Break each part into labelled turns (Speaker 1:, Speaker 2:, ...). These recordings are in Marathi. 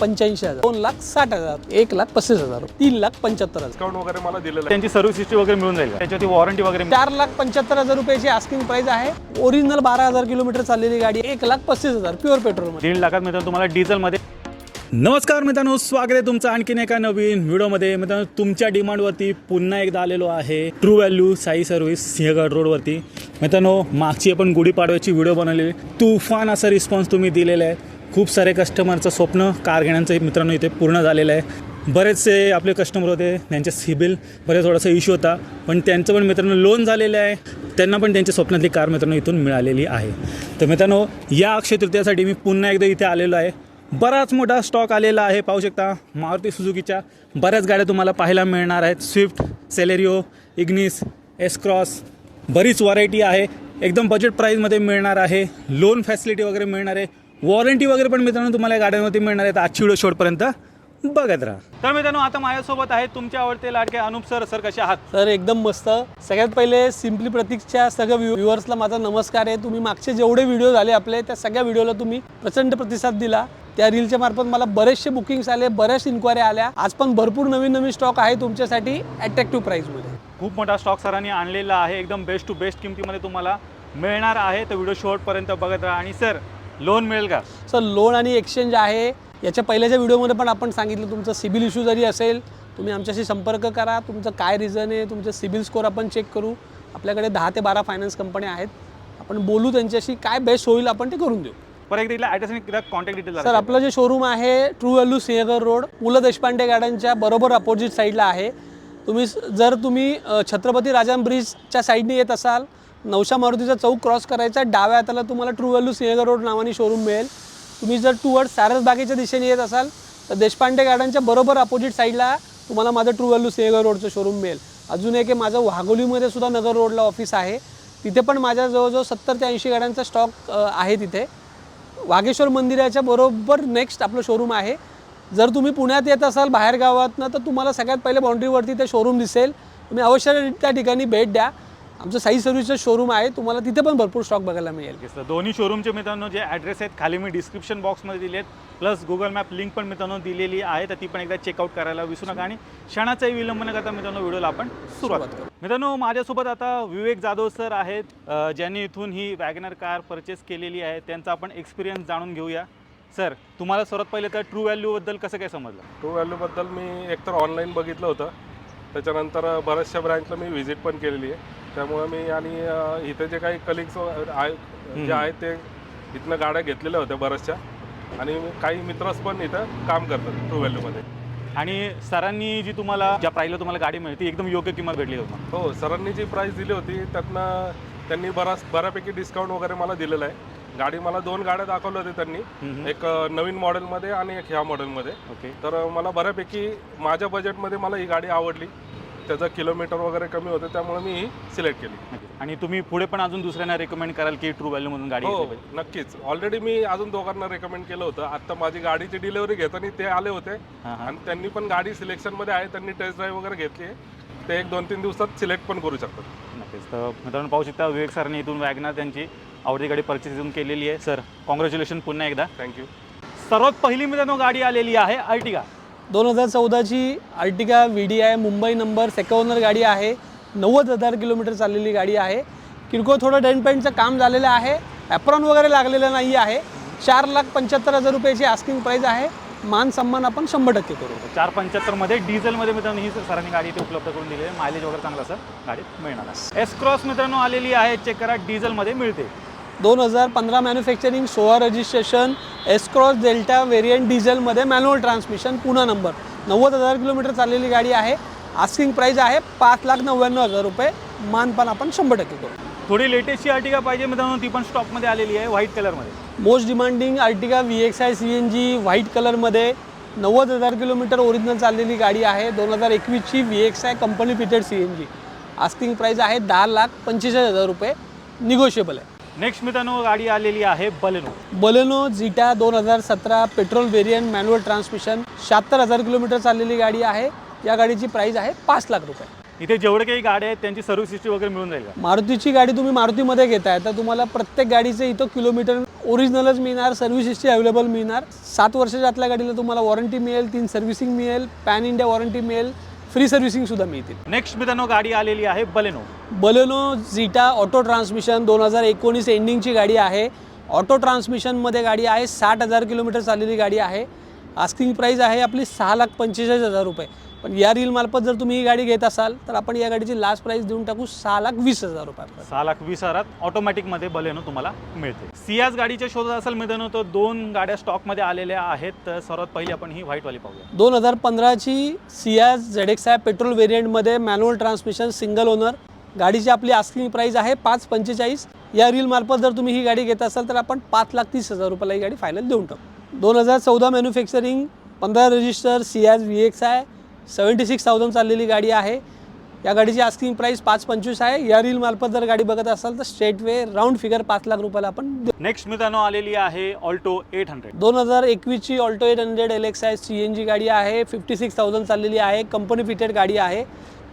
Speaker 1: पंच्याऐंशी हजार. दोन लाख साठ हजार. एक लाख पस्तीस हजार. तीन लाख पंच्याहत्तर हजार.
Speaker 2: डिस्काउंट वगैरे मला दिलेलं
Speaker 3: त्यांची सर्व्हिस हिस्ट्री वगैरे मिळून जाईल? त्याच्यावरती वॉरंटी वगैरे
Speaker 1: चार लाख पंच्याहत्तर हजार रुपयाची आस्किंग प्राइस आहे. ओरिजिनल बारा हजार किलोमीटर चाललेली गाडी एक लाख पस्तीस हजार प्युअर पेट्रोलमध्ये.
Speaker 3: दीड लाखात मित्रांनो तुम्हाला डिझेलमध्ये नमस्कार मित्रांनो स्वागत आहे तुमचं आणखीन एका नवीन व्हिडिओमध्ये. मित्रांनो तुमच्या डिमांडवरती पुन्हा एकदा आलेलो आहे. True value Sai service Sinhagad रोडवरती मित्रांनो मागची आपण गुढीपाडव्याची व्हिडिओ बनवलेली. तुफान असा रिस्पॉन्स तुम्ही दिलेला आहे. खूप सारे कस्टमरचं स्वप्न कार घेण्याचं मित्रांनो इथे पूर्ण झालेलं आहे. बरेचसे आपले कस्टमर होते त्यांचे सिबिल बरेच थोडासा इश्यू होता पण त्यांचं पण मित्रांनो लोन झालेलं आहे. त्यांना पण त्यांच्या स्वप्नातली कार मित्रांनो इथून मिळालेली आहे. तर मित्रांनो या अक्षय तृतीयासाठी मी पुन्हा एकदा इथे आलेलो आहे. बराच मोठा स्टॉक आलेला आहे पाहू शकता मारुती सुझुकीच्या बऱ्याच गाड्या तुम्हाला पाहायला मिळणार आहेत. Swift Celerio Ignis S Cross बरीच व्हरायटी आहे. एकदम बजेट प्राईजमध्ये मिळणार आहे. लोन फॅसिलिटी वगैरे मिळणार आहे. वॉरंटी वगैरे पण मित्रांनो तुम्हाला या गाड्यांवरती मिळणार आहे तर आजची व्हिडिओ शेवटपर्यंत बघत राहा. तर मित्रांनो आता माझ्यासोबत आहे तुमचे आवडते लाडके अनुप सर. सर कसे आहात?
Speaker 1: तर एकदम मस्त. सगळ्यात पहिले सिम्पली प्रतीकच्या सगळ्या व्ह्युअर्सला माझा नमस्कार आहे. तुम्ही मागचे जेवढे व्हिडिओ झाले आपले त्या सगळ्या व्हिडिओला तुम्ही प्रचंड प्रतिसाद दिला. त्या रीलच्या मार्फत मला बरेचसे बुकिंग्स आले बऱ्याच इन्क्वायरी आल्या. आज पण भरपूर नवीन नवीन स्टॉक आहे तुमच्यासाठी अट्रॅक्टिव्ह प्राईसमध्ये
Speaker 3: खूप मोठा स्टॉक सरांनी आणलेला आहे. एकदम बेस्ट टू बेस्ट किमतीमध्ये तुम्हाला मिळणार आहे. तर व्हिडिओ शेवटपर्यंत बघत राहा. आणि सर लोन मिळेल का?
Speaker 1: सर लोन आणि एक्सचेंज आहे. याच्या पहिल्याच्या व्हिडिओमध्ये पण आपण सांगितलं तुमचं सिबिल इश्यू जरी असेल तुम्ही आमच्याशी संपर्क करा. तुमचं काय रिझन आहे तुमचं सिबिल स्कोअर आपण चेक करू. आपल्याकडे दहा ते बारा फायनान्स कंपन्या आहेत. आपण बोलू त्यांच्याशी काय बेस्ट होईल आपण ते करून देऊ.
Speaker 3: कॉन्टॅक्ट डिटेल
Speaker 1: सर आपलं जे शोरूम आहे true value Sinhagad road Pu La Deshpande गार्डनच्या बरोबर अपोजिट साईडला आहे. तुम्ही जर तुम्ही छत्रपती राजाम ब्रिजच्या साईडने येत असाल नवशा मारुतीचा चौक क्रॉस करायचा डाव्या हाताला तुम्हाला ट्रू व्हॅल्यू सिंहगड रोड नावाने शोरूम मिळेल. तुम्ही जर टुवर्ड सारसबागेच्या दिशेने येत असाल तर देशपांडे गार्डनच्या बरोबर अपोजिट साईडला तुम्हाला माझं ट्रू व्हॅल्यू सिंहगड रोडचं शोरूम मिळेल. अजून एक आहे माझं वाघोलीमध्ये सुद्धा नगर रोडला ऑफिस आहे. तिथे पण माझ्या जवळजवळ सत्तर ते ऐंशी गाड्यांचा स्टॉक आहे तिथे. वाघेश्वर मंदिराच्या बरोबर नेक्स्ट आपलं शोरूम आहे. जर तुम्ही पुण्यात येत असाल बाहेर गावातनं तर तुम्हाला सगळ्यात पहिले बाउंड्रीवरती ते शोरूम दिसेल. तुम्ही अवश्य त्या ठिकाणी भेट द्या. आमचं साई सर्व्हिसचं शोरूम आहे तुम्हाला तिथे पण भरपूर स्टॉक बघायला मिळेल.
Speaker 3: Sir. दोन्ही शोरूमचे मित्रांनो जे ॲड्रेस आहेत खाली मी डिस्क्रिप्शन बॉक्समध्ये दिले आहेत प्लस गुगल मॅप लिंक पण मित्रांनो दिलेली आहे तर ती पण एकदा चेकआउट करायला विसरू नका. आणि क्षणाचाही विलंब न करता मित्रांनो व्हिडिओला आपण सुरुवात करू. मित्रांनो माझ्यासोबत आता विवेक जाधव सर आहेत ज्यांनी इथून ही वॅगनर कार परचेस केलेली आहे. त्यांचा आपण एक्सपिरियन्स जाणून घेऊया. सर तुम्हाला सर्वात पहिले तर ट्रू व्हॅल्यूबद्दल कसं काय समजलं?
Speaker 2: ट्रू व्हॅल्यूबद्दल मी एकतर ऑनलाईन बघितलं होतं. त्याच्यानंतर बऱ्याचशा ब्रँचला मी व्हिजिट पण केलेली आहे. त्यामुळे मी आणि अं, इथे जे काही कलिग्स जे आहेत ते इथनं गाड्या घेतलेल्या होत्या बऱ्याचशा. आणि काही मित्रच पण इथं काम करतात ट्रू व्हॅल्यूमध्ये
Speaker 3: आणि सरांनी जी तुम्हाला ज्या प्राईजला तुम्हाला गाडी मिळते ती एकदम योग्य किंमत भेटली तुम्हाला
Speaker 2: हो सरांनी जी प्राईस दिली होती त्यातनं त्यांनी बराच बऱ्यापैकी डिस्काउंट वगैरे मला दिलेलं आहे. गाडी मला दोन गाड्या दाखवल्या होत्या त्यांनी. एक अं, नवीन मॉडेलमध्ये आणि एक ह्या मॉडेलमध्ये
Speaker 3: ओके.
Speaker 2: तर मला बऱ्यापैकी माझ्या बजेटमध्ये मला ही गाडी आवडली. त्याचं किलोमीटर वगैरे कमी होतं त्यामुळे मी ही सिलेक्ट केली.
Speaker 3: आणि तुम्ही पुढे पण अजून दुसऱ्यांना रेकमेंड कराल की ट्रू व्हॅल्यूमधून गाडी
Speaker 2: हो
Speaker 3: पाहिजे
Speaker 2: नक्कीच. ऑलरेडी मी अजून दोघांना रेकमेंड केलं होतं. आता माझी गाडीची डिलिव्हरी घेताना ते आले होते.
Speaker 3: हां हां.
Speaker 2: आणि त्यांनी पण गाडी सिलेक्शनमध्ये आहे त्यांनी टेस्ट ड्राईव्ह वगैरे घेतली आहे. ते एक दोन तीन दिवसात सिलेक्ट पण करू शकतात.
Speaker 3: नक्कीच. तर मित्रांनो पाहू शकता विवेक सरांनी इथून वॅगनार त्यांची आवडती गाडी परचेस इथून केलेली आहे. सर कॉंग्रॅच्युलेशन पुन्हा एकदा.
Speaker 2: थँक्यू
Speaker 3: सर्वात पहिली मित्रांनो गाडी आलेली आहे अर्टिगा
Speaker 1: दोन हजार चौदाची Ertiga V D I Mumbai number सेकवनर गाडी आहे. नव्वद हजार किलोमीटर चाललेली गाडी आहे. किरकोळ थोडं डेंट पेंटचं काम झालेलं आहे. ॲप्रॉन वगैरे लागलेलं नाही आहे. चार लाख पंच्याहत्तर हजार रुपयाची आस्किंग प्राईज आहे. मान सन्मान आपण शंभर टक्के करू.
Speaker 3: चार पंच्याहत्तरमध्ये डिझेलमध्ये मित्रांनो ही सरांनी गाडी इथे उपलब्ध करून दिली आहे. मायलेज वगैरे चांगला सर गाडीत मिळणार एस क्रॉस मित्रांनो आलेली आहे. चेक करा डिझेलमध्ये मिळते.
Speaker 1: दोन हजार पंधरा मॅन्युफॅक्चरिंग सोळा registration S Cross Delta variant डिझेलमध्ये मॅन्युअल ट्रान्समिशन पुन्हा नंबर नव्वद हजार किलोमीटर चाललेली गाडी आहे. आस्किंग प्राईज आहे पाच लाख नव्याण्णव हजार रुपये. मानपान आपण शंभर टक्के करू.
Speaker 3: थोडी लेटेस्टची अर्टिगा पाहिजे मित्रांनो ती पण स्टॉकमध्ये आलेली आहे व्हाईट कलरमध्ये
Speaker 1: most demanding Ertiga V X I C N G white कलरमध्ये नव्वद हजार किलोमीटर ओरिजिनल चाललेली गाडी आहे. दोन हजार एकवीसची V X I company fitted C N G asking price आहे दहा लाख पंचेचाळीस हजार रुपये. निगोशिएबल आहे.
Speaker 3: नेक्स्ट मित्रांनो गाडी आलेली आहे बलेनो.
Speaker 1: बलेनो झिटा दोन हजार सतरा पेट्रोल व्हेरियंट मॅन्युअल ट्रान्समिशन. शहात्तर हजार किलोमीटर चाललेली गाडी आहे. या गाडीची प्राईस आहे पाच लाख रुपये.
Speaker 3: इथे जेवढे काही गाड्या आहेत त्यांची सर्व्हिस हिस्ट्री वगैरे मिळून जाईल का?
Speaker 1: मारुतीची गाडी तुम्ही मारुतीमध्ये घेताय तर तुम्हाला प्रत्येक गाडीचं इथं किलोमीटर ओरिजिनलच मिळणार सर्व्हिस हिस्ट्री अवेलेबल मिळणार. सात वर्षाच्या आतल्या गाडीला तुम्हाला वॉरंटी मिळेल तीन सर्व्हिसिंग मिळेल पॅन इंडिया वॉरंटी मिळेल. फ्री सर्व्हिसिंगसुद्धा मिळतील.
Speaker 3: नेक्स्ट मित्रांनो गाडी आलेली आहे Baleno.
Speaker 1: Baleno Zeta auto transmission दोन हजार एकोणीस एंडिंगची गाडी आहे. ऑटो ट्रान्समिशनमध्ये गाडी आहे साठ हजार किलोमीटर चाललेली गाडी आहे. आस्किंग प्राईस आहे आपली सहा लाख पंचेचाळीस हजार रुपये. पण या रील मार्फत जर तुम्ही ही गाडी घेत असाल तर आपण या गाडीची लास्ट प्राईस देऊन टाकू सहा लाख वीस हजार रुपये.
Speaker 3: सहा लाख वीस हजारात ऑटोमॅटिकमध्ये बलेनो तुम्हाला मिळते. सियाज गाडीच्या शोधात असेल मित्रांनो तर दोन गाड्या स्टॉकमध्ये आलेल्या आहेत. तर सर्वात पहिली आपण ही व्हाईटवाली पाहूया.
Speaker 1: दोन हजार पंधराची सियाज झेड एक्स आहे पेट्रोल व्हेरियंटमध्ये मॅन्युअल ट्रान्समिशन सिंगल ओनर गाडीची आपली आस्किंग प्राईस आहे पाच पंचेचाळीस. या रील मार्फत जर तुम्ही ही गाडी घेत असाल तर आपण पाच लाख तीस हजार रुपयाला ही गाडी फायनल देऊन टाकू. दोन हजार चौदा मॅन्युफॅक्चरिंग पंधरा रजिस्टर सियाज व्ही एक्स आहे सेवन्टी सिक्स थाउजंड चाललेली गाडी आहे. या गाडीची आस्किंग प्राईस पाच पंचवीस आहे. या रील मार्फत जर गाडी बघत असाल तर स्ट्रेट वे राऊंड फिगर पाच लाख रुपयाला आपण
Speaker 3: नेक्स्ट मित्रांनो आलेली आहे ऑल्टो एट हंड्रेड
Speaker 1: दोन हजार एकवीसची Alto eight hundred L X आहे सी एन जी गाडी आहे. फिफ्टी सिक्स थाउजंड चाललेली आहे. कंपनी फिटेड गाडी आहे.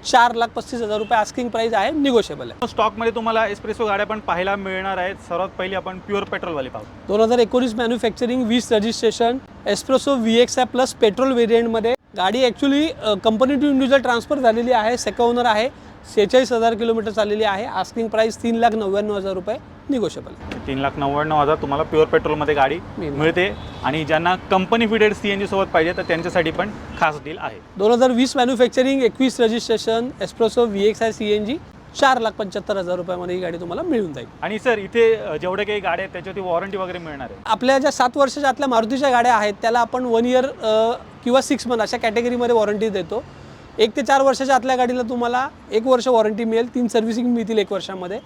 Speaker 1: चार लाख पस्तीस हजार रुपये आस्किंग प्राईस आहे निगोशिएबल आहे.
Speaker 3: स्टॉकमध्ये तुम्हाला एस्प्रेसो गाड्या पण पाहायला मिळणार आहेत. सर्वात पहिली आपण प्युअर पेट्रोलवाली पाहू.
Speaker 1: दोन हजार एकोणीस मॅन्युफॅक्चरिंग वीस registration S Presso V X आहे प्लस पेट्रोल व्हेरियंटमध्ये गाडी actually company to individual transfer झालेली आहे. सेकंड ओनर आहे. सेहेचाळीस हजार किलोमीटर चाललेली आहे. आस्किंग प्राईस तीन लाख नव्याण्णव हजार रुपये. निगोशिएबल.
Speaker 3: तीन लाख नव्याण्णव हजार तुम्हाला प्युअर पेट्रोलमध्ये गाडी. मिळते आणि ज्यांना company fitted C N G सोबत पाहिजे तर त्यांच्यासाठी पण खास डील आहे.
Speaker 1: दोन हजार वीस मॅन्युफॅक्चरिंग एकवीस registration S Presso V X आहे सी एन जी चार लाख पंच्याहत्तर हजार रुपयामध्ये ही गाडी तुम्हाला मिळून जाईल.
Speaker 3: आणि सर इथे जेवढे काही गाड्या आहेत त्याच्यावरती वॉरंटी वगैरे मिळणार आहे.
Speaker 1: आपल्या ज्या सात वर्षाच्या आतल्या मारुतीच्या गाड्या आहेत त्याला आपण वन इयर किंवा सिक्स मंथ अशा कॅटेगरीमध्ये वॉरंटी देतो. एक ते चार वर्षाच्या आतल्या गाडीला तुम्हाला एक वर्ष वॉरंटी मिळेल तीन सर्व्हिसिंग मिळतील एक वर्षामध्ये.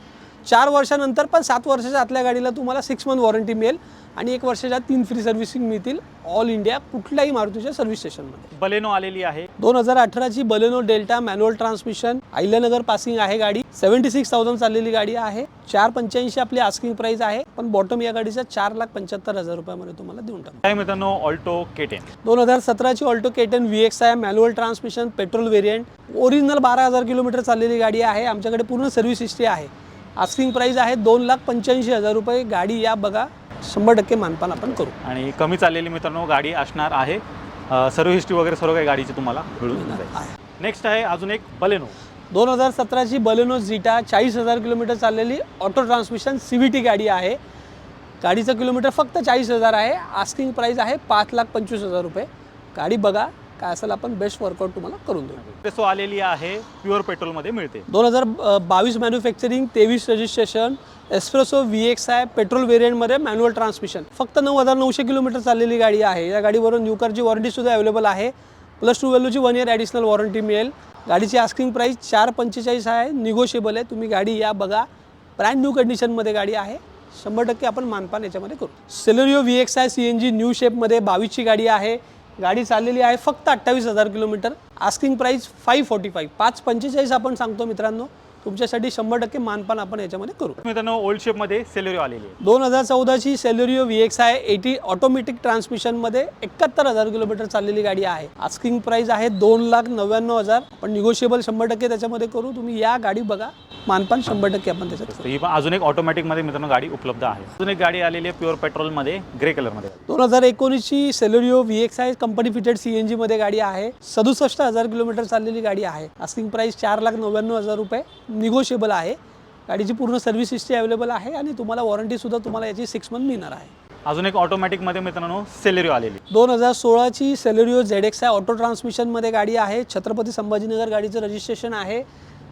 Speaker 1: चार वर्षानंतर पण सात वर्षाच्या आतल्या गाडीला तुम्हाला सिक्स मंथ वॉरंटी मिळेल आणि एक वर्षाच्या तीन फ्री सर्व्हिसिंग मिळतील ऑल इंडिया कुठल्याही मारुतीच्या सर्व्हिस स्टेशनमध्ये
Speaker 3: बलेनो आलेली आहे.
Speaker 1: दोन हजार अठराची Baleno Delta manual transmission Ahilyanagar passing आहे गाडी. सेव्हन्टी सिक्स थाउजंड चाललेली गाडी आहे. चार पंच्याऐंशी आपली आस्किंग प्राइस आहे. पण बॉटम या गाडीचा चार लाख पंच्याहत्तर हजार रुपयामध्ये तुम्हाला देऊन टाकू.
Speaker 3: काय मित्रांनो ऑल्टो केटेन
Speaker 1: दोन हजार सतराची Alto K ten V X आहे manual transmission petrol variant original बारा हजार किलोमीटर चाललेली गाडी आहे. आमच्याकडे पूर्ण सर्व्हिस हिस्ट्री आहे. आस्किंग प्राइस आहे दोन लाख पंच्याऐंशी हजार रुपये. गाडी या बघा शंभर टक्के मानपान आपण करू.
Speaker 3: आणि कमी चाललेली मित्रांनो गाडी असणार आहे. सर्व हिस्ट्री वगैरे सर्व काही गाडीची तुम्हाला मिळून जाईल.
Speaker 1: आहे.
Speaker 3: नेक्स्ट आहे अजून एक बलेनो
Speaker 1: दोन हजार सतराची बलेनो झिटा चाळीस हजार किलोमीटर चाललेली auto transmission C V T गाडी आहे. गाडीचं किलोमीटर फक्त चाळीस हजार आहे. आस्किंग प्राईस आहे पाच लाख पंचवीस हजार रुपये. गाडी बघा काय असेल आपण बेस्ट वर्कआउट तुम्हाला करून देऊ.
Speaker 3: तेसो आलेली आहे प्युअर पेट्रोलमध्ये मिळते.
Speaker 1: दोन हजार बावीस मॅन्युफॅक्चरिंग तेवीस registration S Presso V X आहे पेट्रोल व्हेरियंटमध्ये मॅन्युअल ट्रान्समिशन फक्त नऊ हजार नऊशे किलोमीटर चाललेली गाडी आहे. या गाडीवरून न्यू कारची वॉरंटीसुद्धा अवेलेबल आहे. प्लस टू व्हॅल्यूची वन इयर ॲडिशनल वॉरंटी मिळेल. गाडीची आस्किंग प्राईस चार पंचेचाळीस आहे. निगोशिएबल आहे. तुम्ही गाडी या बघा. ब्रँड न्यू कंडिशनमध्ये गाडी आहे. शंभर टक्के आपण मानपान याच्यामध्ये करू. सेलेरिओ व्ही एक्स आहे सी एन जी न्यू शेपमध्ये बावीसची गाडी आहे. गाडी चाललेली आहे फक्त अठ्ठावीस हजार kilometre. Asking price five forty five पाच पंचेचाळीस आपण सांगतो मित्रांनो. तुमच्यासाठी शंभर टक्के मानपान आपण याच्यामध्ये करू.
Speaker 3: मित्रांनो ओल्ड शेपमध्ये सेलेरिओ आलेली आहे.
Speaker 1: दोन हजार चौदाची सेलेरिओ व्ही एक्स आहे एटी ऑटोमॅटिक ट्रान्समिशनमध्ये एकाहत्तर हजार किलोमीटर चाललेली गाडी आहे. आस्किंग प्राईस आहे दोन लाख नव्याण्णव हजार आपण निगोशिएबल शंभर टक्के त्याच्यामध्ये करू. तुम्ही या गाडी बघा. मानपान शंभर टक्के आपण त्याच्यात
Speaker 3: ही पण अजून एक ऑटोमॅटिकमध्ये मित्रांनो गाडी उपलब्ध आहे. अजून एक गाडी आलेली आहे प्युअर पेट्रोलमध्ये ग्रे कलरमध्ये
Speaker 1: दोन हजार एकोणीसची सेलेरिओ व्ही एक्स आहे कंपनी फिटेड सी एन जीमध्ये गाडी आहे. सदुसष्ट हजार किलोमीटर चाललेली गाडी आहे. आस्किंग प्राईस चार लाख नव्याण्णव हजार रुपये. निगोशिएबल आहे. गाडीची पूर्ण सर्व्हिस हिस्ट्री अवेलेबल आहे आणि तुम्हाला वॉरंटीसुद्धा तुम्हाला याची सिक्स मंथ मिळणार आहे.
Speaker 3: अजून एक ऑटोमॅटिकमध्ये मित्रांनो सेलेरिओ आलेली.
Speaker 1: दोन हजार सोळाची सेलेरिओ झेड एक्स आहे ऑटो ट्रान्समिशनमध्ये गाडी आहे. छत्रपती संभाजीनगर गाडीचं रजिस्ट्रेशन आहे.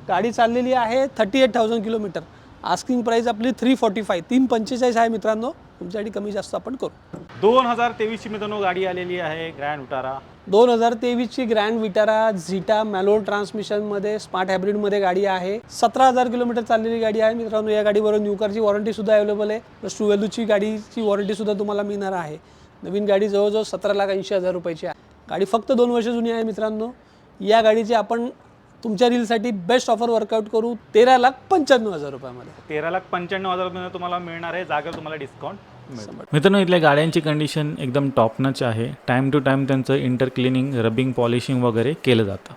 Speaker 1: गाडी चाललेली आहे thirty eight thousand kilometre asking price आपली थ्री फॉर्टी फाय तीन पंचेचाळीस आहे मित्रांनो. तुमच्यासाठी कमी जास्त आपण करू.
Speaker 3: दोन हजार तेवीसची मित्रांनो गाडी आलेली आहे ग्रँड उटारा
Speaker 1: दोन हजार तेवीसची ग्रँड विटारा झिटा मॅलोर ट्रान्समिशनमध्ये स्मार्ट हायब्रिडमध्ये गाडी आहे. सतरा हजार किलोमीटर चाललेली गाडी आहे मित्रांनो. या गाडीवर न्यू कारची वॉरंटीसुद्धा अवेलेबल आहे. प्लस टू व्हॅल्यूची गाडीची वॉरंटीसुद्धा तुम्हाला मिळणार आहे. नवीन गाडी जवळजवळ सतरा लाख ऐंशी हजार रुपयाची आहे. गाडी फक्त दोन वर्ष जुनी आहे मित्रांनो. या गाडीची आपण तुमच्या रीलसाठी बेस्ट ऑफर वर्कआउट करू तेरा लाख पंच्याण्णव हजार रुपयामध्ये.
Speaker 3: तेरा लाख पंच्याण्णव हजार तुम्हाला मिळणार आहे. जागेवर तुम्हाला डिस्काउंट मित्रांनो इथल्या गाड्यांची कंडिशन एकदम टॉपनच आहे. टाईम टू टाईम त्यांचं इंटर क्लिनिंग रबिंग पॉलिशिंग वगैरे केलं जातं.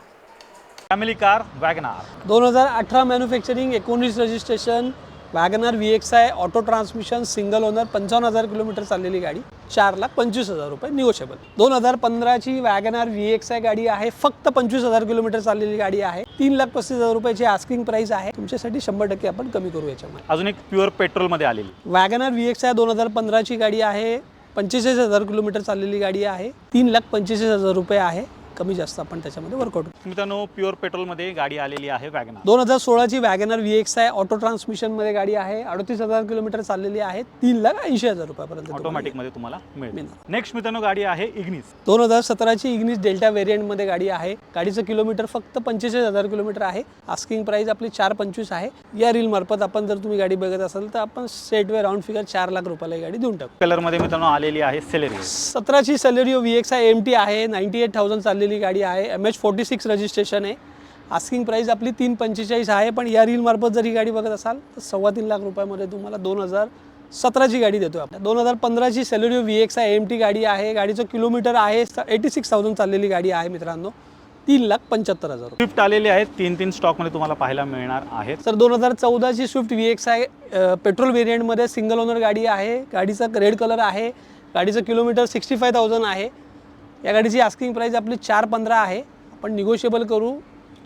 Speaker 3: फॅमिली कार वॅगनार
Speaker 1: दोन हजार अठरा मॅन्युफॅक्चरिंग एकोणीस registration WagonR V X I auto transmission single owner पंचावन्न हजार किलोमीटर चाललेली गाडी. चार लाख पंचवीस हजार रुपये निगोशिएबल दोन हजार पंधराची वॅगनर व्ही एक्स आय गाडी आहे. फक्त पंचवीस हजार किलोमीटर चाललेली गाडी आहे. तीन लाख पस्तीस हजार रुपयाची आस्किंग प्राइस आहे. तुमच्यासाठी शंभर टक्के आपण कमी करू याच्यामध्ये.
Speaker 3: अजून एक प्युअर पेट्रोलमध्ये आलेली.
Speaker 1: वॅगनर व्ही एक्स आय दोन हजार पंधराची गाडी आहे. पंचेचाळीस हजार किलोमीटर चाललेली गाडी आहे. तीन लाख पंचेचाळीस हजार रुपये आहे. कमी जास्त आपण त्याच्यामध्ये वर्कआउट
Speaker 3: मित्रांनो प्युअर पेट्रोलमध्ये गाडी आलेली आहे वॅगनार.
Speaker 1: दोन हजार सोळाची वॅगनर व्ही एक्स आहे ऑटो ट्रान्समिशनमध्ये गाडी आहे. अडतीस हजार किलोमीटर चाललेली आहे. तीन लाख ऐंशी हजार रुपयापर्यंत तुम्हाला
Speaker 3: ऑटोमॅटिकमध्ये तुम्हाला मिळेल.
Speaker 1: मिळणार.
Speaker 3: नेक्स्ट मित्रांनो गाडी आहे इग्निस
Speaker 1: दोन हजार सतराची इग्निस डेल्टा व्हेरियंटमध्ये गाडी आहे. गाडीचं किलोमीटर फक्त पंचेचाळीस हजार किलोमीटर आहे. आस्किंग प्राइस आपली चार पंचवीस आहे. या रील मार्फत आपण जर तुम्ही गाडी बघत असाल तर आपण स्टेटवे राऊंड फिगर चार लाख रुपयाला ही गाडी देऊन टाकू.
Speaker 3: कलरमध्ये मित्रांनो आलेली आहे सेलेरी
Speaker 1: सतराची सॅलरिओ व्ही एक्स आहे एम टी आहे. नाईन्टी एट थाउजंड चाललेली गाडी आहे. M H forty six registration आहे. आस्किंग प्राईस आपली तीन पंचेचाळीस आहे पण या रील मार्फत जर ही गाडी बघत असाल तर सव्वा तीन लाख रुपयामध्ये तुम्हाला दोन हजार सतराची गाडी देतो आपण. दोन हजार पंधराची सॅलरिओ व्ही एक्स आहे एम टी गाडी आहे. गाडीचं किलोमीटर आहे एटी सिक्स थाउजंड चाललेली गाडी आहे मित्रांनो. तीन लाख पंच्याहत्तर हजार
Speaker 3: स्विफ्ट आलेली आहेत. तीन तीन स्टॉकमध्ये तुम्हाला पाहायला मिळणार आहेत.
Speaker 1: सर दोन हजार चौदाची स्विफ्ट व्ही एक्स आहे. अ, पेट्रोल व्हेरियंटमध्ये सिंगल ओनर गाडी आहे. गाडीचा रेड कलर आहे. गाडीचं किलोमीटर सिक्स्टी फाय थाउजंड आहे. या गाडीची आस्किंग प्राईस आपली चार पंधरा आहे. आपण निगोशिएबल करू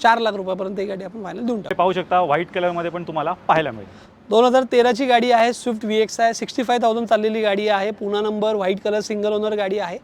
Speaker 1: चार लाख रुपयापर्यंत ही गाडी आपण फायनल देऊन टाकू.
Speaker 3: पाहू शकता व्हाईट कलरमध्ये पण तुम्हाला पाहायला मिळेल.
Speaker 1: दोन हजार तेराची गाडी आहे स्विफ्ट व्ही एक्स आहे सिक्स्टी फाय थाउजंड चाललेली गाडी आहे Pune number white colour single owner गाडी आहे.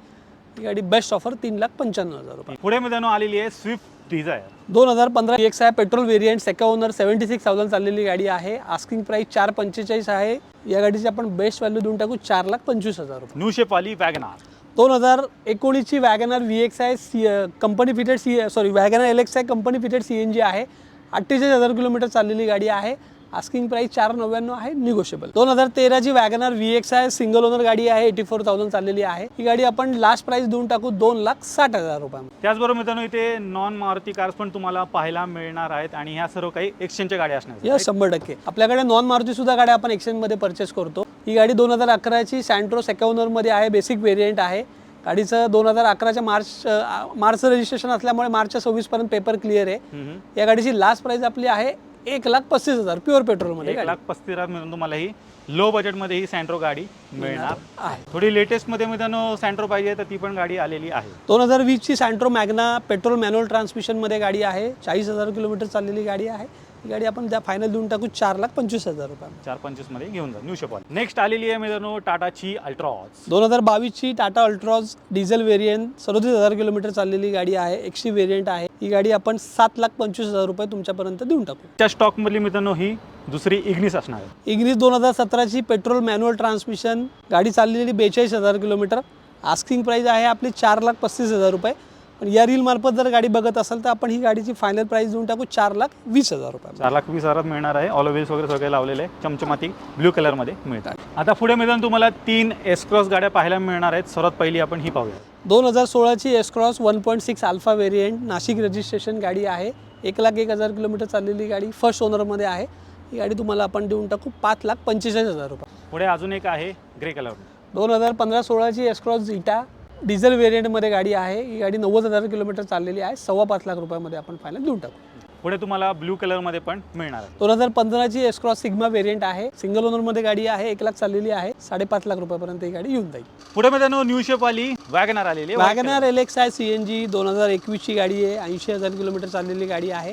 Speaker 1: ही गाडी बेस्ट ऑफर तीन लाख पंच्याण्णव हजार रुपये.
Speaker 3: पुढे मित्रांनो आलेली आहे स्विफ्ट डिझायर
Speaker 1: दोन हजार पंधरा एक्स आहे petrol variant second owner seventy six thousand चाललेली गाडी आहे. आस्किंग प्राईस चार पंचेचाळीस आहे. या गाडीची आपण बेस्ट व्हॅल्यू देऊन टाकू चार लाख पंचवीस हजार रुपये.
Speaker 3: न्यू शेप आली वॅगनार
Speaker 1: दोन हजार एकोणीसची वॅगनर व्ही एक्स आहे C company fitted C sorry WagonR L X आहे company fitted C N G आहे. अठ्ठेचाळीस हजार किलोमीटर चाललेली गाडी आहे. आस्किंग प्राईस चार नव्याण्णव आहे. निगोशिएबल दोन हजार तेराची वॅगनर व्ही एक्स आहे सिंगल ओनर गाडी आहे. एटी फोर थाउजंड चाललेली आहे. ही गाडी आपण लास्ट प्राईस देऊन टाकू दोन लाख साठ हजार रुपयामध्ये.
Speaker 3: त्याचबरोबर मित्रांनो इथे नॉन मारुती कार्स पण तुम्हाला पाहायला मिळणार आहेत आणि ह्या सर्व काही एक्सचेंजच्या गाड्या असणार.
Speaker 1: या शंभर टक्के. आपल्याकडे नॉन मारुती सुद्धा गाड्या आपण एक्सचेंजमध्ये परचेस करतो. ही गाडी दोन हजार अकराची सँट्रो सेकॉनरमध्ये आहे बेसिक व्हेरियंट आहे. गाडीचं दोन हजार अकराच्या मार्च अ, मार्च रजिस्ट्रेशन असल्यामुळे मार्चच्या सव्वीसपर्यंत पेपर क्लिअर आहे. या गाडीची लास्ट प्राइस आपली आहे एक लाख पस्तीस हजार प्युअर पेट्रोलमध्ये
Speaker 3: एक लाख पस्तीस हजार मिळून तुम्हाला ही लो बजेटमध्ये ही सँट्रो गाडी मिळणार.
Speaker 1: आहे.
Speaker 3: थोडी लेटेस्टमध्ये मित्रांनो सँट्रो पाहिजे तर ती पण गाडी आलेली आहे.
Speaker 1: दोन हजार वीसची सँट्रो मॅग्ना पेट्रोल मॅन्युअल ट्रान्समिशनमध्ये गाडी आहे. चाळीस हजार किलोमीटर चाललेली गाडी आहे. ही गाडी आपण त्या फायनल देऊन टाकू चार लाख पंचवीस हजार रुपये.
Speaker 3: चार पंचवीसमध्ये घेऊन जा न्यू शेपॉल नेक्स्ट आलेली आहे मित्रांनो टाटाची अल्ट्रॉज
Speaker 1: दोन हजार बावीसची टाटा अल्ट्रॉज डिझेल व्हेरियंट सदोतीस हजार किलोमीटर चाललेली गाडी आहे एक्सटी व्हेरियंट आहे. ही गाडी आपण सात लाख पंचवीस हजार रुपये तुमच्यापर्यंत देऊन टाकू.
Speaker 3: त्या स्टॉकमधली मित्रांनो ही दुसरी इग्निस असणार आहे.
Speaker 1: इग्निस दोन हजार सतराची पेट्रोल मॅन्युअल ट्रान्समिशन गाडी चाललेली बेचाळीस हजार किलोमीटर. आस्किंग प्राईस आहे आपली चार लाख पस्तीस हजार रुपये. पण या रील मार्फत जर गाडी बघत असाल तर आपण ही गाडीची फायनल प्राईस देऊन टाकू चार लाख वीस हजार रुपये.
Speaker 3: चार लाख वीस हजारात मिळणार आहे. ऑल व्हील्स वगैरे सगळे लावलेले आहे. चमचमाती ब्ल्यू कलरमध्ये मिळतात. आता पुढे मित्रांनो तुम्हाला तीन एसक्रॉस गाड्या पाहायला मिळणार आहेत. सर्वात पहिली आपण ही पाहूया.
Speaker 1: दोन हजार सोळाची S Cross one point six Alpha variant Nashik registration गाडी आहे. एक लाख एक हजार किलोमीटर चाललेली गाडी फर्स्ट ओनरमध्ये आहे. ही गाडी तुम्हाला आपण देऊन टाकू पाच लाख पंचेचाळीस हजार रुपये.
Speaker 3: पुढे अजून एक आहे ग्रे कलर
Speaker 1: दोन हजार पंधरा सोळाची एस क्रॉस झिटा डिझेल व्हेरियंटमध्ये गाडी आहे ही गाडी नव्वद हजार किलोमीटर चाललेली आहे सव्वा पाच लाख रुपयामध्ये आपण फायनल देऊन टाकू.
Speaker 3: पुढे तुम्हाला ब्ल्यू कलरमध्ये पण मिळणार आहे.
Speaker 1: दोन हजार पंधराची एस क्रॉस सिग्मा व्हेरियंट आहे सिंगल ओनरमध्ये गाडी आहे एक लाख चाललेली आहे साडेपाच लाख रुपयापर्यंत ही गाडी येऊन जाईल.
Speaker 3: पुढे मित्रांनो न्यू शेप आली वॅगनार आलेली आहे.
Speaker 1: वॅगनार एल एक्स आहे सी एन जी दोन हजार एकवीसची गाडी आहे ऐंशी हजार किलोमीटर चाललेली गाडी आहे.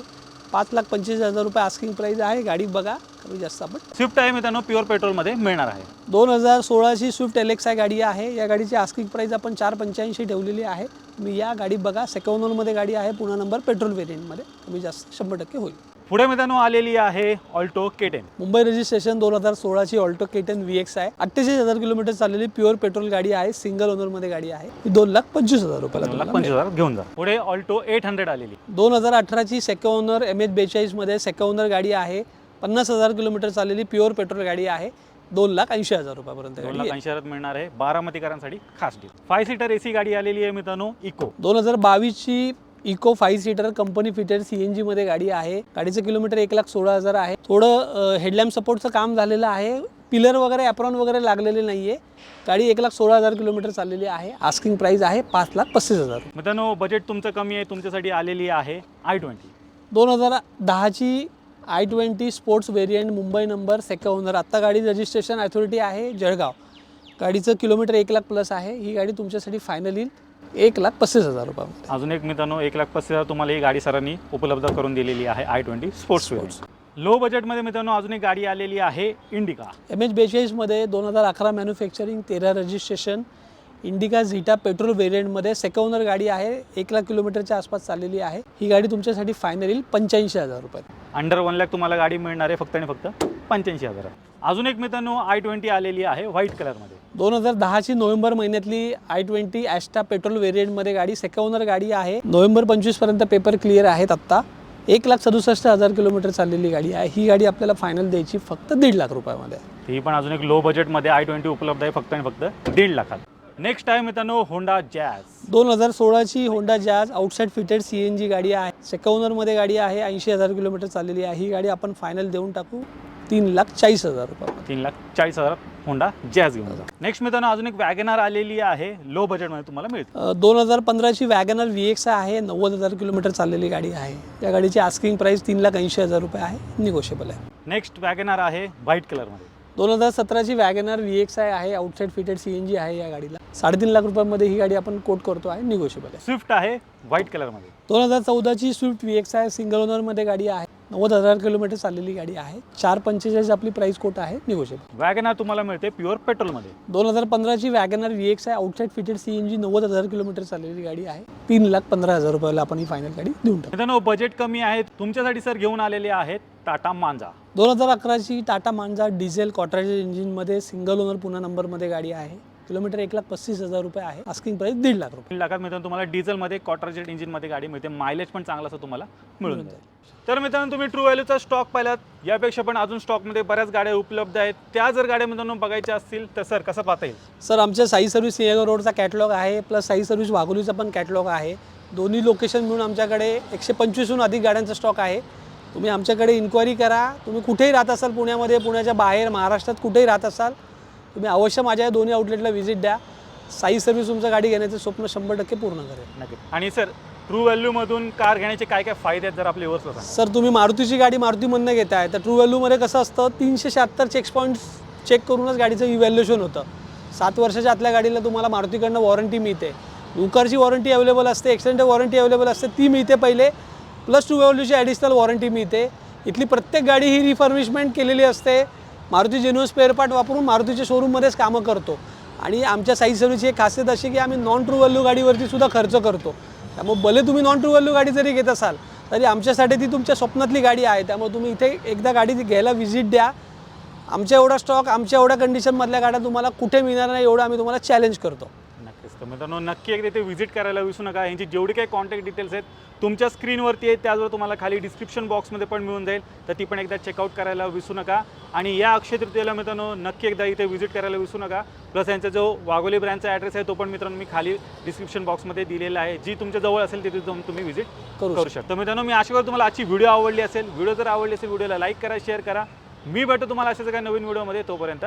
Speaker 1: पाच लाख पंचवीस हजार रुपये आस्किंग प्राईस आहे. गाडी बघा कमी जास्त आपण.
Speaker 3: स्विफ्ट आहे मित्रांनो प्युअर पेट्रोलमध्ये मिळणार आहे.
Speaker 1: दोन हजार सोळाची स्विफ्ट एल एक्स आय गाडी आहे. या गाडीची आस्किंग प्राईस आपण चार पंच्याऐंशी ठेवलेली आहे. तुम्ही या गाडी बघा सेकंड ओनरमध्ये गाडी आहे पुन्हा नंबर पेट्रोल व्हेरियंटमध्ये कमी जास्त शंभर टक्के होईल.
Speaker 3: पुढे मित्रांनो आलेली आहे ऑल्टो केटेन.
Speaker 1: मुंबई रजिस्ट्रेशन दोन हजार सोळाची Alto K ten V X आहे. अठ्ठेचाळीस हजार किलोमीटर चाललेली प्युअर पेट्रोल गाडी आहे. सिंगल ओनरमध्ये गाडी आहे. दोन लाख पंचवीस हजार रुपयाला
Speaker 3: पंचवीस हजार घेऊन जा. पुढे ऑल्टो एट हंड्रेड आलेली.
Speaker 1: दोन हजार अठराची सेकंड ओनर एम एच बेचाळीसमध्ये सेकंड ओनर गाडी आहे. पन्नास हजार किलोमीटर चाललेली प्युअर पेट्रोल गाडी आहे. दोन लाख ऐंशी हजार रुपयापर्यंत
Speaker 3: दोन लाख. ऐंशी हजारात मिळणार आहे बारामतीकरांसाठी खास डील फाय सीटर एसी गाडी आलेली आहे मित्रांनो इको
Speaker 1: दोन हजार बावीसची Eeco five seater company fitted C N जीमध्ये गाडी आहे. गाडीचं किलोमीटर एक लाख सोळा हजार आहे. थोडं हेडलॅम्प सपोर्टचं काम झालेलं आहे. पिलर वगैरे ॲप्रॉन वगैरे लागलेले नाही आहे गाडी एक लाख सोळा हजार किलोमीटर चाललेली आहे. आस्किंग प्राईस आहे पाच लाख पस्तीस हजार.
Speaker 3: मित्रांनो बजेट तुमचं कमी आहे तुमच्यासाठी आलेली आहे आय ट्वेंटी
Speaker 1: दोन हजार दहाची I twenty sports variant Mumbai number second owner आत्ता गाडी रजिस्ट्रेशन अथॉरिटी आहे जळगाव. गाडीचं किलोमीटर एक लाख प्लस आहे. ही गाडी तुमच्यासाठी फायनल येईल. एक लाख पस्तीस हजार रुपयामध्ये.
Speaker 3: अजून एक मित्रांनो एक लाख पस्तीस हजार तुम्हाला ही गाडी सरांनी उपलब्ध करून दिलेली आहे आय ट्वेंटी स्पोर्ट्स लो बजेटमध्ये मित्रांनो अजून एक गाडी आलेली आहे इंडिका
Speaker 1: एम एच बेचाळीसमध्ये दोन हजार अकरा मॅन्युफॅक्चरिंग तेरा रजिस्ट्रेशन इंडिका झिटा पेट्रोल व्हेरियंटमध्ये सेकंड ओनर गाडी आहे. एक लाख किलोमीटरच्या आसपास चाललेली आहे. ही गाडी तुमच्यासाठी फायनल येईल पंच्याऐंशी हजार रुपये.
Speaker 3: अंडर वन लाख तुम्हाला गाडी मिळणार आहे फक्त आणि फक्त पंच्याऐंशी हजार अजून एक मित्रांनो आय ट्वेंटी आलेली आहे व्हाईट कलरमध्ये.
Speaker 1: दोन हजार दहाची नोव्हेंबर महिन्यातली आय ट्वेंटी ॲस्टा पेट्रोल व्हेरियंटमध्ये गाडी सेकंड ओनर गाडी आहे. नोव्हेंबर पंचवीसपर्यंत पेपर क्लिअर आहेत आत्ता. एक लाख सदुसष्ट हजार किलोमीटर चाललेली गाडी आहे. ही गाडी आपल्याला फायनल द्यायची फक्त दीड लाख रुपयामध्ये.
Speaker 3: ही पण अजून एक लो बजेटमध्ये आय ट्वेंटी उपलब्ध आहे फक्त आणि फक्त दीड लाखात. नेक्स्ट आहे मित्रांनो होंडा जॅज
Speaker 1: दोन हजार सोळाची Honda Jazz outside fitted C N G गाडी आहे. सेकंड ओनरमध्ये गाडी आहे ऐंशी हजार किलोमीटर चाललेली आहे. ही गाडी आपण फायनल देऊन टाकू तीन लाख चाळीस हजार रुपयामध्ये.
Speaker 3: तीन लाख चाळीस हजार. होंडा जॅज घेऊन जा. नेक्स्ट मित्रांनो अजून एक वॅगनार आलेली आहे. लो बजेटमध्ये तुम्हाला मिळते
Speaker 1: दोन हजार पंधराची वॅगनर व्ही एक्स आहे नव्वद हजार किलोमीटर चाललेली गाडी आहे. या गाडीची आस्किंग प्राईस तीन लाख ऐंशी हजार रुपये आहे. निगोशिएबल आहे.
Speaker 3: नेक्स्ट वॅगनार आहे व्हाईट कलरमध्ये.
Speaker 1: दोन हजार सतराची वॅगनर व्ही एक्स आय आहे outside fitted C N G आहे या गाडीला. साडेतीन लाख रुपयामध्ये ही गाडी आपण कोट करतो आहे. निगोशिएबल आहे.
Speaker 3: स्विफ्ट आहे व्हाईट कलरमध्ये.
Speaker 1: दोन हजार चौदाची स्विफ्ट व्ही एक्स आहे सिंगल ओनरमध्ये गाडी आहे. नव्वद हजार किलोमीटर चाललेली गाडी आहे. चार पंचेचाळीस आपली प्राईस कोट आहे निगोशिएबल
Speaker 3: वॅगनार तुम्हाला मिळते प्युअर पेट्रोलमध्ये
Speaker 1: दोन हजार पंधराची वॅगनर व्ही एक्स आहे outside fitted C N G नव्वद हजार किलोमीटर चाललेली गाडी आहे. तीन लाख पंधरा हजार रुपयाला आपण ही फायनल गाडी देऊन टाकू.
Speaker 3: मित्रांनो बजेट कमी आहे. तुमच्यासाठी सर घेऊन आलेले आहेत टाटा मांजा
Speaker 1: दोन हजार अकराची टाटा मांजा डिझेल कॉटरायझर इंजिनमध्ये सिंगल ओनर पुन्हा नंबरमध्ये गाडी आहे. किलोमीटर एक लाख पस्तीस हजार रुपये आहे. आस्किंग प्राईस दीड लाख रुपये.
Speaker 3: तीन लाखात मित्रांनो तुम्हाला डिझेलमध्ये क्वार्टरजेट इंजिनमध्ये गाडी मिळते. मायलेज पण चांगला असं तुम्हाला मिळून जाईल. तर मित्रांनो तुम्ही ट्रू व्हॅल्यूचा स्टॉक पाहिलात. यापेक्षा पण अजून स्टॉकमध्ये बऱ्याच गाड्या उपलब्ध आहेत. त्या जर गाड्या मित्रांनो बघायच्या असतील तर सर कसं पाहता येईल?
Speaker 1: सर आमच्या साई सर्व्हिस सिंहगड रोडचा कॅटलॉग आहे प्लस साई सर्व्हिस वाघोलीचा पण कॅटलॉग आहे. दोन्ही लोकेशन मिळून आमच्याकडे एकशे पंचवीसहून अधिक गाड्यांचा स्टॉक आहे. तुम्ही आमच्याकडे इन्क्वायरी करा. तुम्ही कुठेही राहत असाल पुण्यामध्ये पुण्याच्या बाहेर महाराष्ट्रात कुठेही राहत असाल तुम्ही अवश्य माझ्या या दोन्ही आउटलेटला व्हिजिट द्या. साई सर्व्हिस तुमचं गाडी घेण्याचं स्वप्न शंभर टक्के पूर्ण करेल.
Speaker 3: नक्की आणि सर ट्रू व्हॅल्यूमधून कार घेण्याचे काय काय फायदे आहेत जर आपले व्यवस्था सांगा
Speaker 1: सर तुम्ही मारुतीची गाडी मारुतीमधनं घेताय तर ट्रू व्हॅल्यूमध्ये कसं असतं तीनशे शहात्तर चेक पॉईंट्स चेक करूनच गाडीचं इव्हॅल्युएशन होतं. सात वर्षाच्या आतल्या गाडीला तुम्हाला मारुतीकडनं वॉरंटी मिळते. नुकारची वॉरंटी अवेलेबल असते एक्सटेंडेड वॉरंटी अवेलेबल असते ती मिळते पहिले. प्लस टू व्हॅल्यूची ॲडिशनल वॉरंटी मिळते. इथली प्रत्येक गाडी ही रिफर्मिशमेंट केलेली असते. मारुती जेन्युअन स्पेअरपार्ट वापरून मारुतीच्या शोरूममध्येच कामं करतो. आणि आमच्या साईज सर्व्हिसची एक खासियत अशी की आम्ही नॉन ट्रू व्हॅल्यू गाडीवरती सुद्धा खर्च करतो. त्यामुळे भले तुम्ही नॉन ट्रू व्हॅल्यू गाडी जरी घेत असाल तरी आमच्यासाठी ती तुमच्या स्वप्नातली गाडी आहे. त्यामुळे तुम्ही इथे एकदा गाडी घ्यायला व्हिजिट द्या. आमच्या एवढा स्टॉक आमच्या एवढ्या कंडिशनमधल्या गाड्या तुम्हाला कुठे मिळणार नाही एवढं आम्ही तुम्हाला चॅलेंज करतो.
Speaker 3: तर मित्रांनो नक्की एकदा इथे व्हिजिट करायला विसरू नका. यांची जेवढी काही कॉन्टॅक्ट डिटेल्स आहेत तुमच्या स्क्रीनवरती आहेत त्याचबरोबर तुम्हाला खाली डिस्क्रिप्शन बॉक्समध्ये पण मिळून जाईल. तर ती पण एकदा चेकआउट करायला विसरू नका. आणि या अक्षय तृतीयेला मित्रांनो नक्की एकदा इथे व्हिजिट करायला विसरू नका. प्लस यांचा जो वाघोली ब्रँडचा ॲड्रेस आहे तो पण मित्रांनो मी खाली डिस्क्रिप्शन बॉक्समध्ये दिलेला आहे. जी तुमच्या जवळ असेल तिथे जाऊन तुम्ही व्हिजिट करू शकता. तर मित्रांनो मी आशा करतो तुम्हाला आजची व्हिडिओ आवडली असेल. व्हिडिओ जर आवडली असेल व्हिडिओला लाईक करा शेअर करा. मी भेटतो तुम्हाला अशाच काही नवीन व्हिडिओमध्ये तोपर्यंत